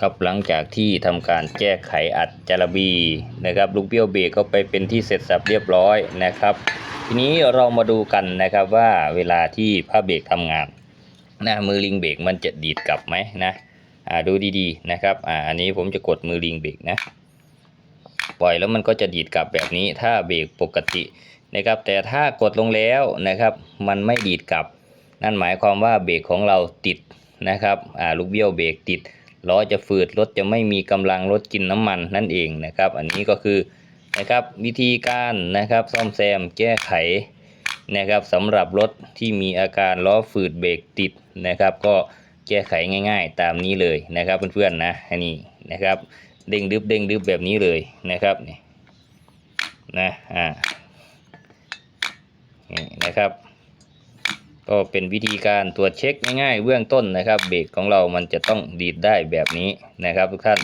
ครับหลังจากที่ทำการแก้ไขอัดจารบีนะครับลูกเบี้ยวเบรกก็ไปเป็นที่เสร็จสับเรียบร้อยนะครับ ทีนี้เรามาดูกันนะครับว่าเวลาที่ผ้าเบรกทำงานนะมือลิงเบรกมันจะดีดกลับไหมนะอ่าดูดีๆนะครับอ่าอันนี้ผมจะกดมือลิงเบรกนะ ปล่อยแล้วมันก็จะดีดกลับแบบนี้ถ้าเบรกปกตินะครับ แต่ถ้ากดลงแล้วนะครับ มันไม่ดีดกลับ นั่นหมายความว่าเบรกของเราติดนะครับอ่าลูกเบี้ยวเบรกติด ล้อจะฝืดรถจะไม่มีกำลังรถกินน้ำมันนั่นเองนะครับ อันนี้ก็คือนะครับวิธีการนะครับซ่อมแซมแก้ไขนะครับสำหรับรถที่มีอาการล้อฝืดเบรกติดนะครับ ก็แก้ไขง่าย ๆ ตามนี้เลยนะครับเพื่อนๆนะอันนี้นะครับเด้งดึบเด้งดึบแบบนี้เลยนะครับนี่นะอ่านี่นะครับ ก็เป็นวิธีการตรวจเช็คง่ายๆเบื้องต้นนะครับ เบรกของเรามันจะต้องดีดได้แบบนี้นะครับทุกท่าน